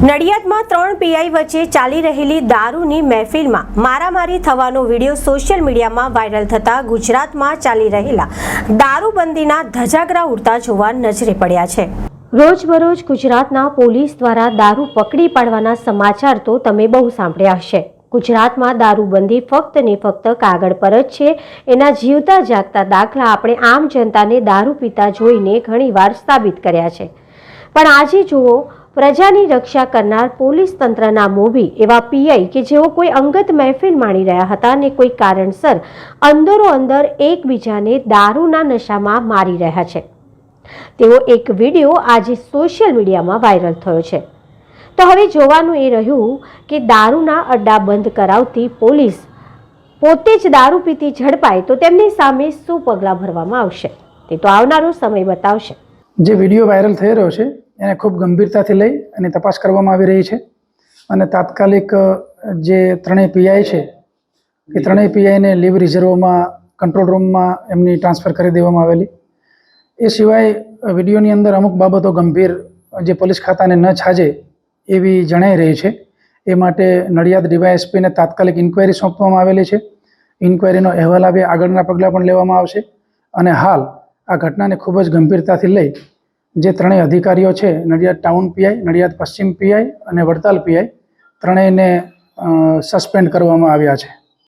નડિયાદમાં ત્રણ પીઆઈ વચ્ચે ચાલી રહેલી દારૂની મહેફિલમાં મારામારી થવાનો વીડિયો સોશિયલ મીડિયામાં વાયરલ થતા ગુજરાતમાં ચાલી રહેલા દારૂબંધીના ધજાગરા ઉડતા જોવા નજરે પડ્યા છે. રોજબરોજ ગુજરાતના પોલીસ દ્વારા દારૂ પકડી પાડવાના સમાચાર તો તમે બહુ સાંભળ્યા હશે. ગુજરાતમાં દારૂબંધી ફક્ત ને ફક્ત કાગળ પર જ છે. એના જીવતા જાગતા દાખલા આપણે આમ જનતાને દારૂ પીતા જોઈને ઘણીવાર સાબિત કર્યા છે. પણ આજે જુઓ, પ્રજાની રક્ષા કરનાર પોલીસ તંત્રના મોભી એવા પીઆઈ કે જેઓ કોઈ અંગત મહેફિલ માણી રહ્યા હતા અને કોઈ કારણસર અંદરો અંદર એકબીજાને દારૂના નશામાં મારી રહ્યા છે. તેવો એક વીડિયો આજે સોશિયલ મીડિયામાં વાયરલ થયો છે. તો હવે જોવાનું એ રહ્યું કે દારૂના અડ્ડા બંધ કરાવતી પોલીસ પોતે જ દારૂ પીતી ઝડપાય તો તેમની સામે શું પગલાં ભરવામાં આવશે? તે તો આવનારો સમય બતાવશે. જે વીડિયો વાયરલ થઈ રહ્યો છે એને ખૂબ ગંભીરતાથી લઈ અને તપાસ કરવામાં આવી રહી છે. અને તાત્કાલિક જે ત્રણેય પીઆઈ છે એ ત્રણેય પીઆઈને લીવ રિઝર્વમાં કંટ્રોલ રૂમમાં એમની ટ્રાન્સફર કરી દેવામાં આવેલી. એ સિવાય વિડીયોની અંદર અમુક બાબતો ગંભીર જે પોલીસ ખાતાને ન છાજે એવી જણાઈ રહી છે. એ માટે નડિયાદ ડીવાયએસપીને તાત્કાલિક ઇન્ક્વાયરી સોંપવામાં આવેલી છે. ઇન્ક્વાયરીનો અહેવાલ આવે આગળના પગલાં પણ લેવામાં આવશે. અને હાલ આ ઘટનાને ખૂબ જ ગંભીરતાથી લઈ જે ત્રણેય અધિકારીઓ છે, નડિયાદ ટાઉન પીઆઈ નડિયાદ પશ્ચિમ પીઆઈ અને વડતાલ પીઆઈ ત્રણેયને સસ્પેન્ડ કરવામાં આવ્યા છે.